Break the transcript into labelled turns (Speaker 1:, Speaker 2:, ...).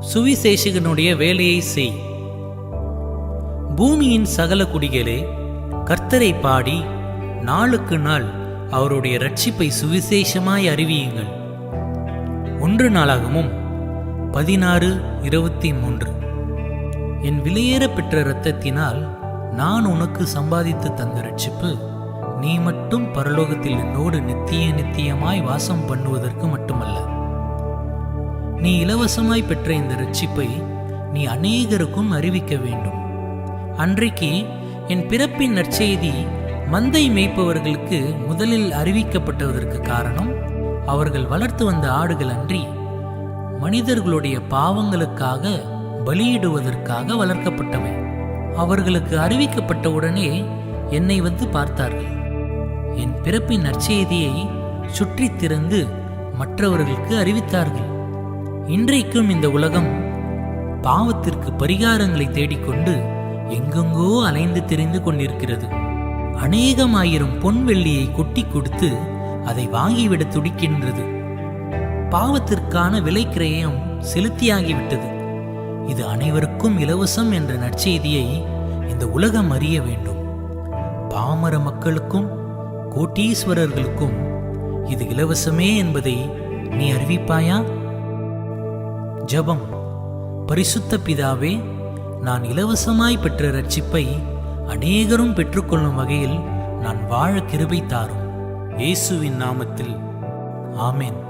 Speaker 1: சுவிசேஷகனுடைய வேலையை செய். பூமியின் சகல குடிகளே கர்த்தரை பாடி நாளுக்கு நாள் அவருடைய ரட்சிப்பை சுவிசேஷமாய் அறிவியுங்கள். ஒன்று நாளாகமும் பதினாறு இருபத்தி மூன்று என் விலையேற பெற்ற இரத்தத்தினால் நான் உனக்கு சம்பாதித்து தந்த ரட்சிப்பு நீ மட்டும் பரலோகத்தில் என்னோடு நித்திய நித்தியமாய் வாசம் பண்ணுவதற்கு மட்டுமல்ல. நீ இலவசமாய் பெற்ற இந்த ரட்சிப்பை நீ அநேகருக்கும் அறிவிக்க வேண்டும். அன்றைக்கு என் பிறப்பின் நற்செய்தி மந்தை மேய்ப்பவர்களுக்கு முதலில் அறிவிக்கப்பட்டதற்கு காரணம் அவர்கள் வளர்த்து வந்த ஆடுகள் அன்றி மனிதர்களுடைய பாவங்களுக்காக பலியிடுவதற்காக வளர்க்கப்பட்டவை. அவர்களுக்கு அறிவிக்கப்பட்டவுடனே என்னை வந்து பார்த்தார்கள். என் பிறப்பின் நற்செய்தியை சுற்றித் திறந்து மற்றவர்களுக்கு அறிவித்தார்கள். இன்றைக்கும் இந்த உலகம் பாவத்திற்கு பரிகாரங்களை தேடிக்கொண்டு எங்கெங்கோ அலைந்து தெரிந்து கொண்டிருக்கிறது. அநேகமாயிரம் பொன் வெள்ளியை கொட்டி கொடுத்து அதை வாங்கிவிட துடிக்கின்றது. பாவத்திற்கான விலை கிரயம் செலுத்தியாகிவிட்டது. இது அனைவருக்கும் இலவசம் என்ற நற்செய்தியை இந்த உலகம் அறிய வேண்டும். பாமர மக்களுக்கும் கோட்டீஸ்வரர்களுக்கும் இது இலவசமே என்பதை நீ அறிவிப்பாயா? ஜெபம். பரிசுத்த பிதாவே நான் இலவசமாய் பெற்ற ரட்சிப்பை அநேகரும் பெற்றுக்கொள்ளும் வகையில் நான் வாழ கிருபை தாரும். இயேசுவின் நாமத்தில். ஆமேன்.